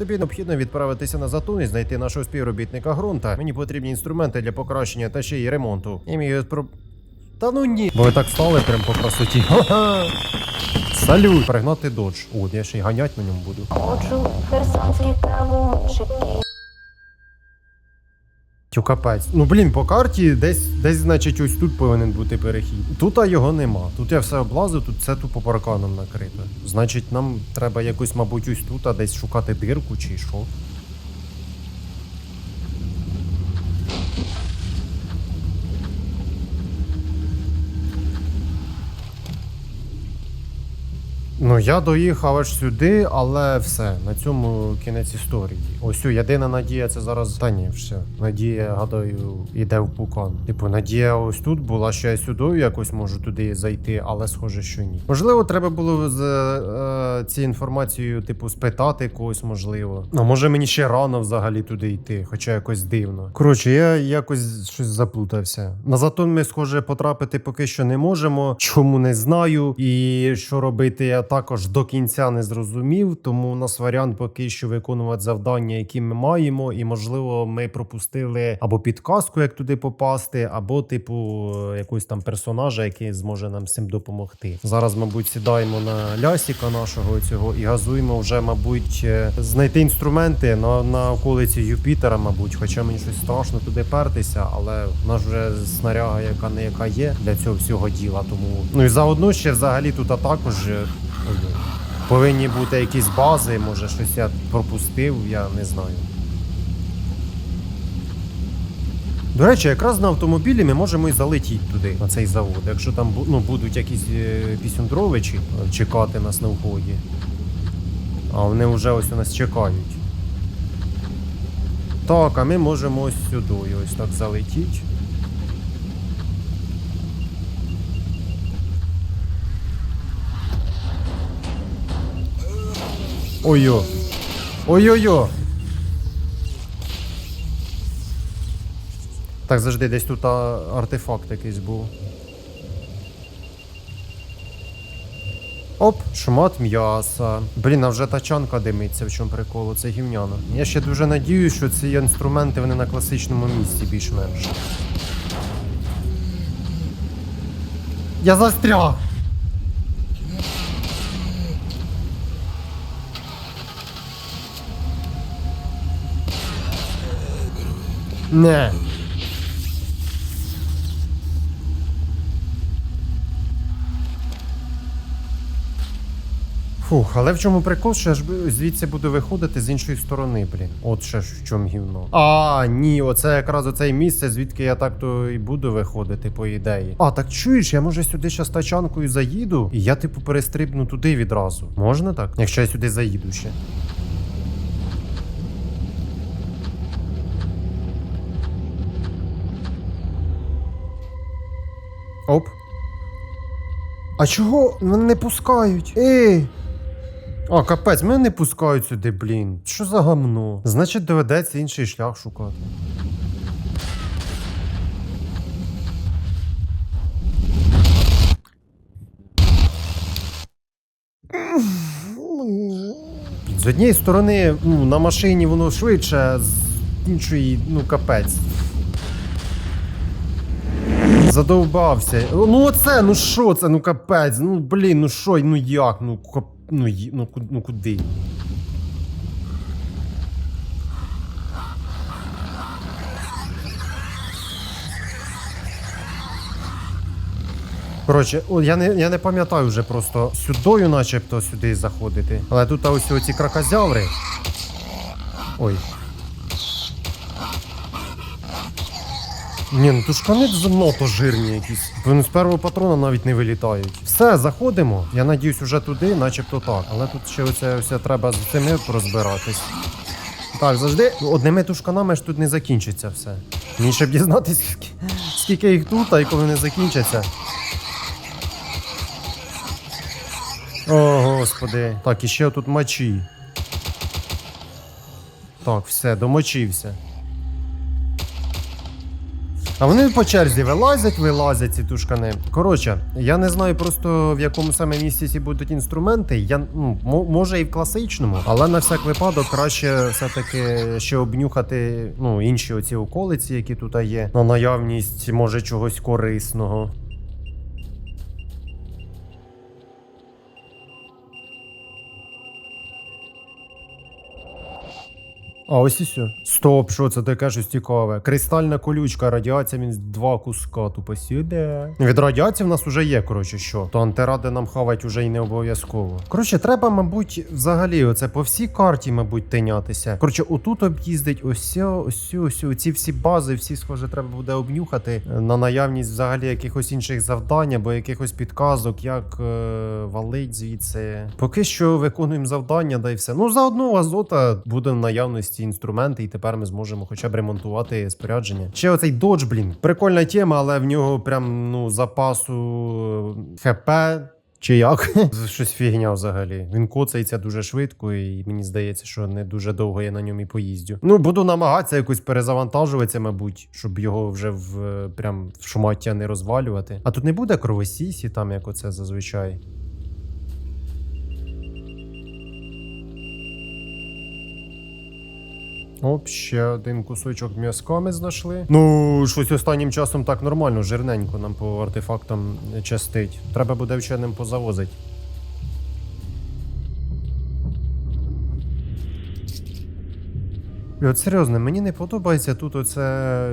Тобі необхідно відправитися на затон і знайти нашого співробітника ґрунта. Мені потрібні інструменти для покращення та ще й ремонту. І мій про. Та ну ні. Бо ви так стали прям по красоті. Салют! Пригнати додж. О, я ще й ганять на ньому буду. Ходжу херсонські кавунчики. Тю капець. Ну блін, по карті десь, десь, значить, ось тут повинен бути перехід. Тут а його нема. Тут я все облазив, тут все тупо парканом накрито. Значить, нам треба якось, мабуть, ось тут, а десь шукати дирку чи що. Ну, я доїхав аж сюди, але все, на цьому кінець історії. Ось у єдина надія це зараз. Та ні, все. Надія, гадаю, іде в пукан. Типу, надія ось тут була, що я сюди якось можу туди зайти, але схоже, що ні. Можливо, треба було з е, цією інформацією, типу, спитати когось, можливо. А може мені ще рано взагалі туди йти, хоча якось дивно. Коротше, я якось щось заплутався. На затон ми, схоже, потрапити поки що не можемо. Чому не знаю. І що робити, я також до кінця не зрозумів. Тому у нас варіант поки що виконувати завдання, які ми маємо, і можливо, ми пропустили або підказку, як туди попасти, або, типу, якогось там персонажа, який зможе нам з цим допомогти. Зараз, мабуть, сідаємо на лясіка нашого цього і газуємо вже, мабуть, е, знайти інструменти на, на околиці Юпітера, мабуть. Хоча мені щось страшно туди пертися, але в нас вже снаряга, яка не яка є для цього всього діла. Тому ну і заодно ще взагалі тут а також. Повинні бути якісь бази, може щось я пропустив, я не знаю. До речі, якраз на автомобілі ми можемо і залетіти туди, на цей завод. Якщо там ну, будуть якісь е, пісюндровичі чекати нас на вході. А вони вже ось у нас чекають. Так, а ми можемо ось сюди, ось так залетіти. Ой-йо. Ой-ой-ой. Так, завжди десь тут артефакт якийсь був. Оп, шмат м'яса. Блін, а вже тачанка димиться, в чому прикол, це гівняно. Я ще дуже надіюсь, що ці інструменти вони на класичному місці більш-менш. Я застряг! Не. Фух, але в чому прикол, що я ж звідси буду виходити з іншої сторони, блін. От ще ж в чому гівно. А, ні, оце якраз оце місце, звідки я так то і буду виходити, по ідеї. А, так чуєш, я може сюди ще з тачанкою заїду, і я, типу, перестрибну туди відразу. Можна так? Якщо я сюди заїду ще. Оп. А чого мене не пускають? Ей! А, капець, мене не пускають сюди, блін. Що за гамно? Значить, доведеться інший шлях шукати. З однієї сторони, ну, на машині воно швидше, з іншої, ну, капець. Задовбався. Ну оце, ну що це, ну капець, ну блін, ну що, ну як, ну кап... ну, ї- ну, ку- ну куди? Коротше, о, я не, я не пам'ятаю вже просто сюдою начебто сюди заходити. Але тут ось ці кракозяври. Ой. Ні, ну тушкани занадто жирні якісь. Вони з першого патрона навіть не вилітають. Все, заходимо. Я надіюсь, уже туди, начебто так. Але тут ще оце, оце треба з цими розбиратись. Так, завжди одними тушканами ж тут не закінчиться все. Мені ще б дізнатися, скільки їх тут, а і коли не закінчаться. О, господи. Так, і ще тут мочі. Так, все, домочився. А вони по черзі вилазять, вилазять ці тушкани. Коротше, я не знаю просто в якому саме місці ці будуть інструменти. Я ну, мо- може і в класичному, але на всяк випадок краще все-таки ще обнюхати ну, інші оці околиці, які тут є, на наявність може чогось корисного. А ось і все. Стоп, що це таке щось цікаве? Кристальна колючка, радіація мінус два куска. Тупо сюди. Від радіації в нас уже є, коротше, що. То антиради нам хавать уже й не обов'язково. Коротше, треба, мабуть, взагалі, оце по всій карті, мабуть, тинятися. Коротше, отут об'їздить ось, сьо, ось, ось. Ці всі бази, всі, схоже, треба буде обнюхати на наявність взагалі якихось інших завдань або якихось підказок, як е, валить звідси. Поки що виконуємо завдання, да і все. Ну, заодно Азота буде в наявності інструменти, і тепер ми зможемо хоча б ремонтувати спорядження. Ще оцей додж, блін. Прикольна тема, але в нього прям ну запасу е, ХП. Чи як? Щось фігня взагалі. Він коцається дуже швидко, і мені здається, що не дуже довго я на ньому і поїздю. Ну, буду намагатися якось перезавантажуватися, мабуть, щоб його вже в е, прям в шумаття не розвалювати. А тут не буде кровосісі, там як оце зазвичай. Оп, ще один кусочок м'язка ми знайшли. Ну, щось останнім часом так нормально, жирненько нам по артефактам частить. Треба буде вченим позавозити. І от серйозно, мені не подобається тут оце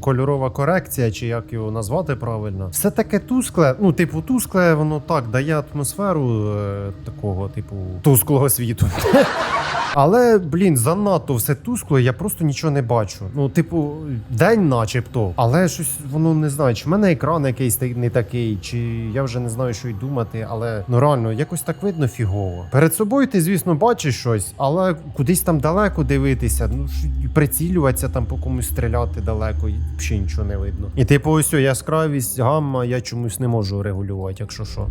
кольорова корекція, чи як його назвати правильно. Все таке тускле, ну, типу, тускле, воно так дає атмосферу е, такого, типу, тусклого світу. Але, блін, занадто все тускло, я просто нічого не бачу. Ну, типу, день начебто. Але щось воно не знаю, чи в мене екран якийсь не такий, чи я вже не знаю, що й думати, але ну реально, якось так видно фігово. Перед собою ти, звісно, бачиш щось, але кудись там далеко дивитися, ну прицілюватися там по комусь стріляти далеко, і взагалі нічого не видно. І типу, ось яскравість, гамма, я чомусь не можу регулювати, якщо що.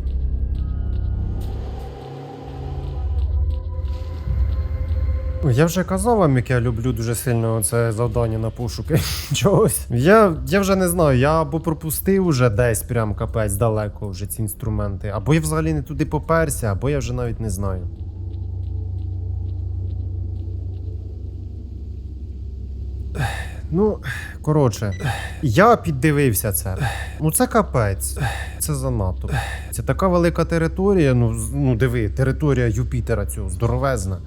Я вже казав вам, як я люблю дуже сильно це завдання на пошуки чогось. Я, я вже не знаю, я або пропустив уже десь прям капець далеко вже ці інструменти, або я взагалі не туди поперся, або я вже навіть не знаю. Ну, коротше, я піддивився це. Ну, це капець. Це занадто. Це така велика територія. Ну, ну диви, територія Юпітера цього здоровезна.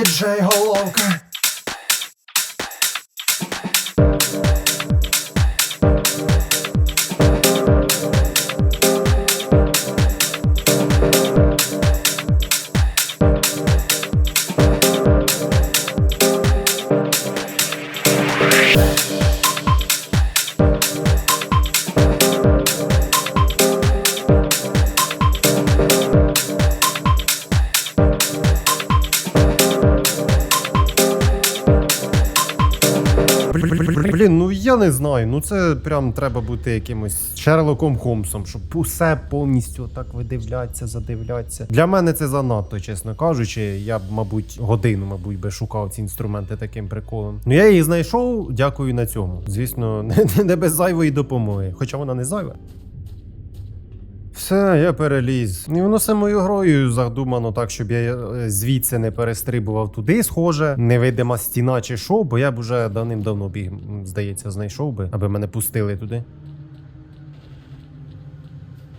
J. Holoka. Блін, ну я не знаю. Ну це прям треба бути якимось Шерлоком Холмсом, щоб усе повністю так видивляться, задивляться. Для мене це занадто, чесно кажучи. Я б, мабуть, годину, мабуть, би шукав ці інструменти таким приколом. Ну я її знайшов, дякую на цьому. Звісно, не, не без зайвої допомоги, хоча вона не зайва. Все, я переліз. І воно самою грою задумано так, щоб я е, звідси не перестрибував туди, схоже. Невидима стіна чи що, бо я б уже давним-давно біг, здається, знайшов би, аби мене пустили туди.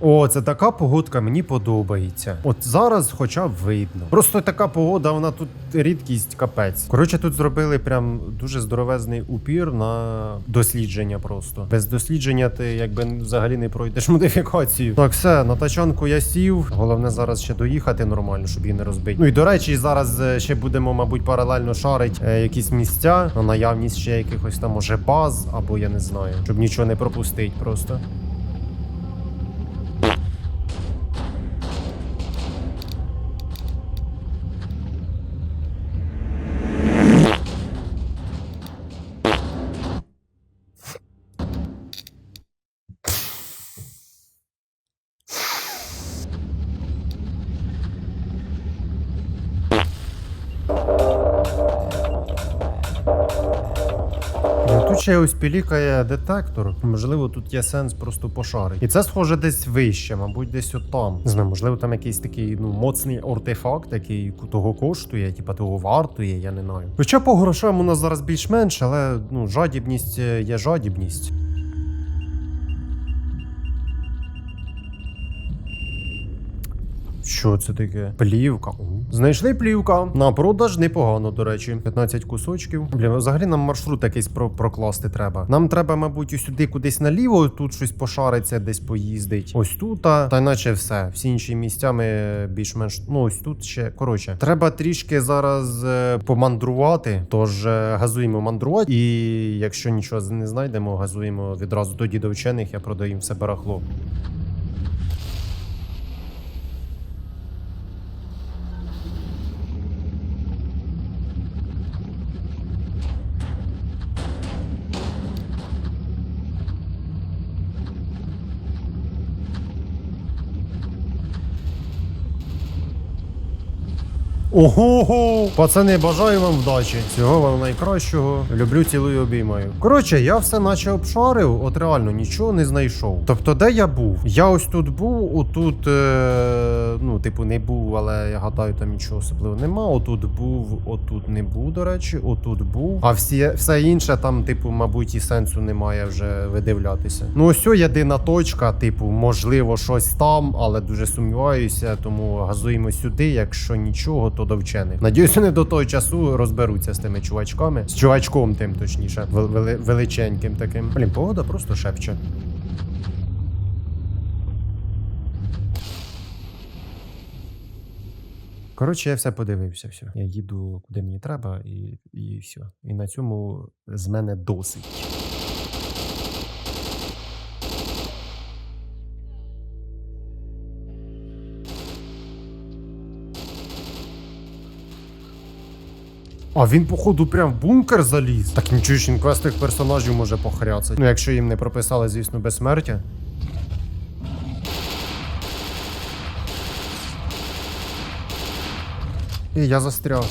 О, це така погодка мені подобається. От зараз хоча б видно. Просто така погода, вона тут рідкість капець. Коротше, тут зробили прям дуже здоровезний упір на дослідження просто. Без дослідження ти якби взагалі не пройдеш модифікацію. Так, все, на тачанку я сів. Головне зараз ще доїхати нормально, щоб її не розбити. Ну і до речі, зараз е, ще будемо, мабуть, паралельно шарить е, якісь місця на наявність ще якихось там може баз, або я не знаю, щоб нічого не пропустити просто. Ще ось пілікає детектор. Можливо, тут є сенс просто пошарити. І це схоже десь вище, мабуть, десь там. Не знаю, можливо, там якийсь такий ну моцний артефакт, який того коштує, типа того вартує, я не знаю. Хоча по грошам у нас зараз більш-менш, але ну жадібність е, є жадібність. Що це таке? Плівка. Знайшли плівка. На продаж непогано, до речі. 15 кусочків. Блін, взагалі нам маршрут якийсь про прокласти треба. Нам треба, мабуть, сюди кудись наліво, тут щось пошариться, десь поїздить. Ось тут, та наче все. Всі інші місця ми більш-менш. Ну, ось тут ще. Коротше, треба трішки зараз е, помандрувати. Тож е, газуємо мандрувати. І якщо нічого не знайдемо, газуємо відразу до вчених, я продаю все барахло. Ого! Пацани, бажаю вам вдачі. Всього вам найкращого. Люблю, цілую, обіймаю. Коротше, я все наче обшарив, от реально нічого не знайшов. Тобто, де я був? Я ось тут був, отут, е, ну, типу, не був, але я гадаю, там нічого особливого нема. Отут був, отут не був, до речі, отут був. А всі, все інше там, типу, мабуть, і сенсу немає вже видивлятися. Ну, ось єдина точка, типу, можливо, щось там, але дуже сумніваюся, тому газуємо сюди. Якщо нічого, то до вчених. Надіюсь, вони до того часу розберуться з тими чувачками. З чувачком, тим точніше, вел- вели- величеньким таким. Блін, погода просто шепче. Коротше, я все подивився. Все. Я їду куди мені треба, і, і все. І на цьому з мене досить. А він, походу, прям в бункер заліз. Так нічого ж інквестних персонажів може похряцати. Ну, якщо їм не прописали, звісно, безсмертя. І я застряг.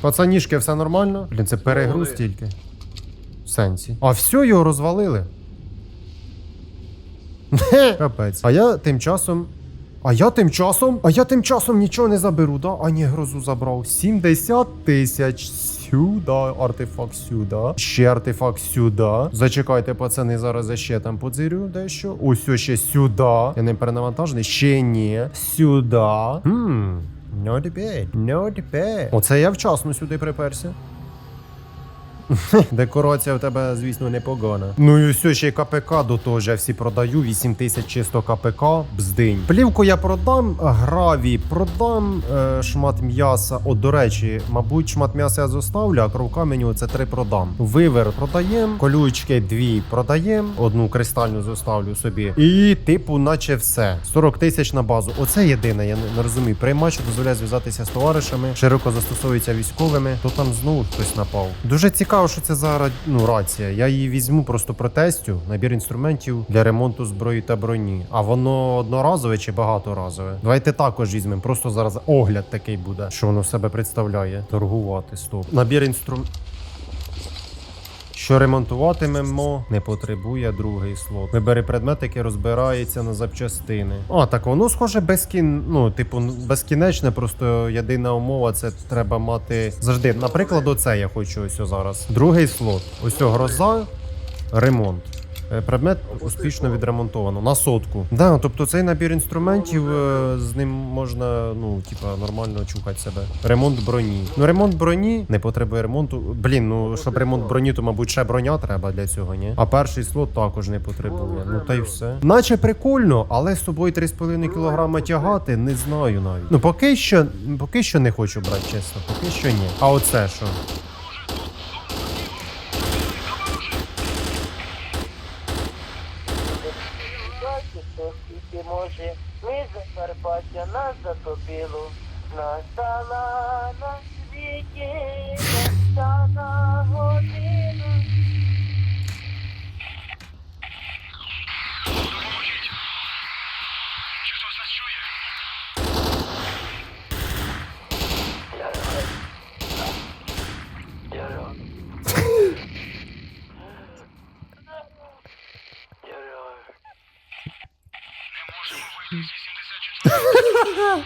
Пацанішки, все нормально? Блін, це перегруз тільки. В сенсі. А все, його розвалили. Капець. А я тим часом. А я тим часом. А я тим часом нічого не заберу, да? А ні, грозу забрав. 70 тисяч. Сюди, артефакт сюди. Ще артефакт сюди. Зачекайте, пацани, зараз я ще там подзирю дещо. Ось ще сюди. Я не перенавантажений. Ще ні. Сюди. Хм. Not bad. Not bad. Оце я вчасно сюди приперся. Декорація в тебе, звісно, непогана. Ну і все, ще й КПК до того ж я всі продаю. 8 тисяч чисто КПК, бздинь. Плівку я продам, граві продам, е, шмат м'яса. От, до речі, мабуть, шмат м'яса я зоставлю, а кров каменю це три продам. Вивер продаєм, колючки дві продаєм, одну кристальну зоставлю собі. І, типу, наче все. 40 тисяч на базу. Оце єдине, я не, розумію. Приймач дозволяє зв'язатися з товаришами, широко застосовується військовими, то там знову хтось напав. Дуже цікаво, що це за ну, рація. Я її візьму, просто протестю. Набір інструментів для ремонту зброї та броні. А воно одноразове чи багаторазове? Давайте також візьмемо. Просто зараз огляд такий буде, що воно себе представляє. Торгувати стоп. Набір інструментів. Що ремонтуватимемо, не потребує другий слот. Вибери предмет, який розбирається на запчастини. А, так воно схоже безкін... ну, типу, безкінечне, просто єдина умова це треба мати. Завжди, наприклад, оце я хочу ось зараз. Другий слот. Ось гроза, ремонт. Е, Предмет успішно відремонтовано на сотку. Да, тобто цей набір інструментів е, з ним можна, ну, типа, нормально чухати себе. Ремонт броні. Ну, ремонт броні не потребує ремонту. Блін, ну щоб ремонт броні, то мабуть ще броня треба для цього, ні? А перший слот також не потребує. Ну та й все. Наче прикольно, але з собою 3,5 кг тягати не знаю навіть. Ну поки що, поки що не хочу брати, чесно. Поки що ні. А оце що? Бачите, скільки може, ми Закарпаття нас затопило. Настала на світі,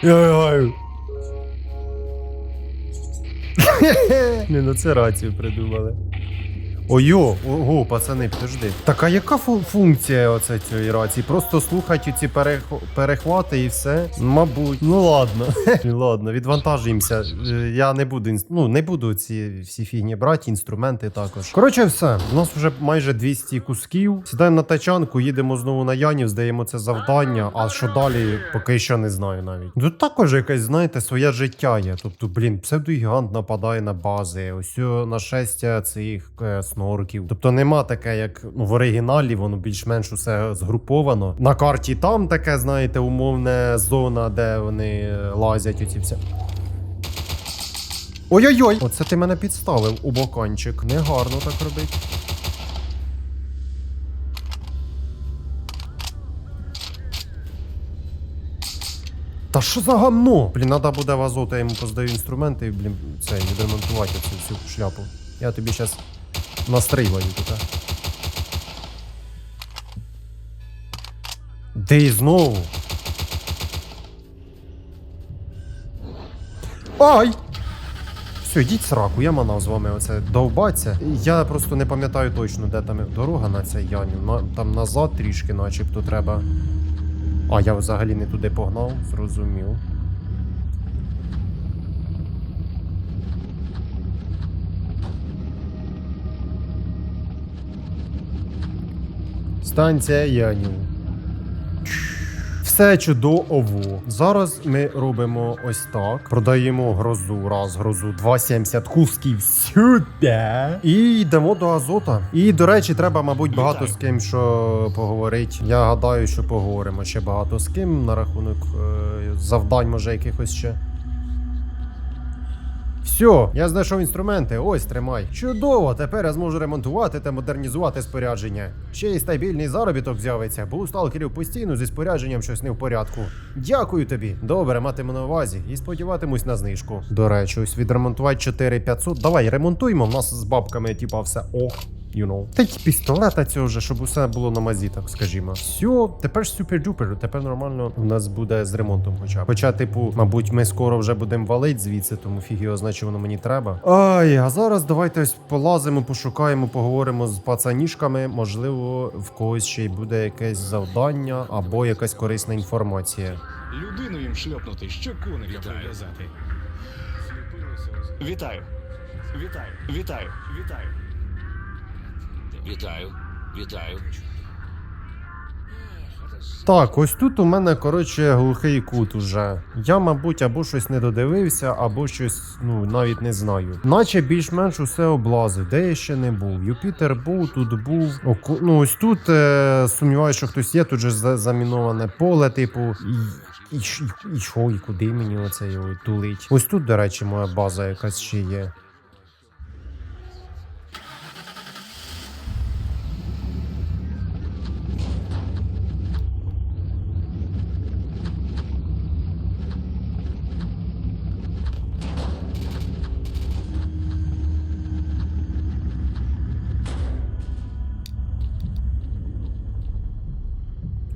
Ай-ай. Не на це рацію придумали. Ой-йо, ого, пацани, підожди. Так а яка фу- функція оце цієї рації? Просто слухати ці перех- перехвати і все? Мабуть. Ну ладно. ладно, відвантажуємося. Е, Я не буду інс- ну, не буду ці всі фігні брати, інструменти також. Коротше, все. У нас вже майже 200 кусків. Сідаємо на тачанку, їдемо знову на Янів, здаємо це завдання. А що далі, поки що не знаю навіть. Тут також якесь, знаєте, своє життя є. Тобто, блін, псевдогігант нападає на бази. Ось о, нашестя цих е, снорків. Тобто нема таке, як ну, в оригіналі, воно більш-менш усе згруповано. На карті там таке, знаєте, умовне зона, де вони е, лазять оці все. Ой-ой-ой! Оце ти мене підставив у бокончик. Негарно так робить. Та що за гамно? Блін, треба буде в азот, я йому поздаю інструменти і, блін, це, відремонтувати цю всю шляпу. Я тобі зараз настрілаю тут. а. Де і знову? Ай! Все, йдіть сраку, я манав з вами оце довбаться. Я просто не пам'ятаю точно, де там дорога на цей Янів. На, там назад трішки, начебто, треба. А, я взагалі не туди погнав, зрозумів. Станція Янів. Все чудово. Зараз ми робимо ось так. Продаємо грозу, раз, грозу, 2,70 кусків сюди. І йдемо до азота. І, до речі, треба, мабуть, багато з ким що поговорити. Я гадаю, що поговоримо ще багато з ким на рахунок е, завдань, може, якихось ще. Все, я знайшов інструменти. Ось тримай. Чудово, тепер я зможу ремонтувати та модернізувати спорядження. Ще й стабільний заробіток з'явиться, бо у сталкерів постійно зі спорядженням щось не в порядку. Дякую тобі. Добре, матиму на увазі і сподіватимусь на знижку. До речі, ось відремонтувати 4500. Давай ремонтуємо. У нас з бабками, типа, все ох. You know. Та й пістолета цього вже, щоб усе було на мазі, так скажімо. Все, тепер супер-дупер. Тепер нормально у нас буде з ремонтом. Хоча, хоча, типу, мабуть, ми скоро вже будемо валить звідси, тому фіг його знає, чи воно мені треба. Ай, а зараз давайте ось полазимо, пошукаємо, поговоримо з пацанішками. Можливо, в когось ще й буде якесь завдання або якась корисна інформація. Людину їм шльопнути, що коника прив'язати. Вітаю. Вітаю. Вітаю. Вітаю. Вітаю, вітаю. Так, ось тут у мене, коротше, глухий кут уже. Я, мабуть, або щось не додивився, або щось, ну, навіть не знаю. Наче більш-менш усе облазив, де я ще не був. Юпітер був, тут був. Оку... Ну, ось тут е... сумніваюся, що хтось є, тут же за- заміноване поле, типу. І, і що, і куди мені оце його тулить? Ось тут, до речі, моя база якась ще є.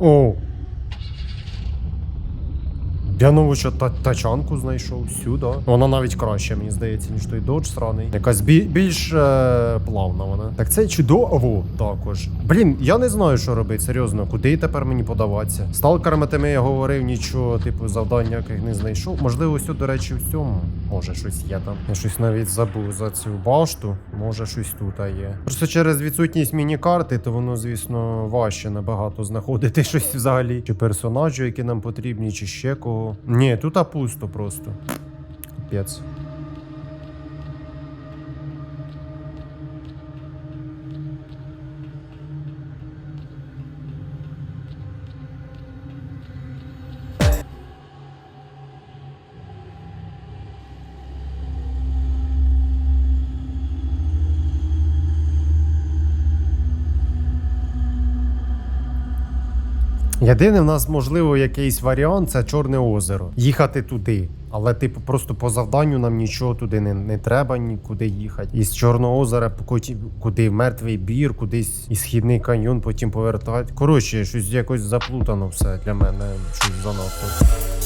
О. Я нову ще та тачанку знайшов сюди. Вона навіть краще, мені здається, ніж той додж сраний. Якась бі- більш е, плавна вона. Так це чудово також. Блін, я не знаю, що робити, серйозно. Куди тепер мені подаватися? Сталкерами тими я говорив, нічого, типу, завдань ніяких не знайшов. Можливо, ось, до речі, в цьому. Може, щось є там. Я щось навіть забув за цю башту. Може, щось тут є. Просто через відсутність міні-карти, то воно, звісно, важче набагато знаходити щось взагалі. Чи персонажі, які нам потрібні, чи ще кого. Ні, тут опусто пусто просто. Капець. Єдине, в нас можливо якийсь варіант це Чорне озеро. Їхати туди. Але, типу, просто по завданню нам нічого туди не, не треба нікуди їхати. Із Чорного озера куди мертвий бір, кудись і східний каньйон, потім повертати. Коротше, щось якось заплутано все для мене. Щось занадто.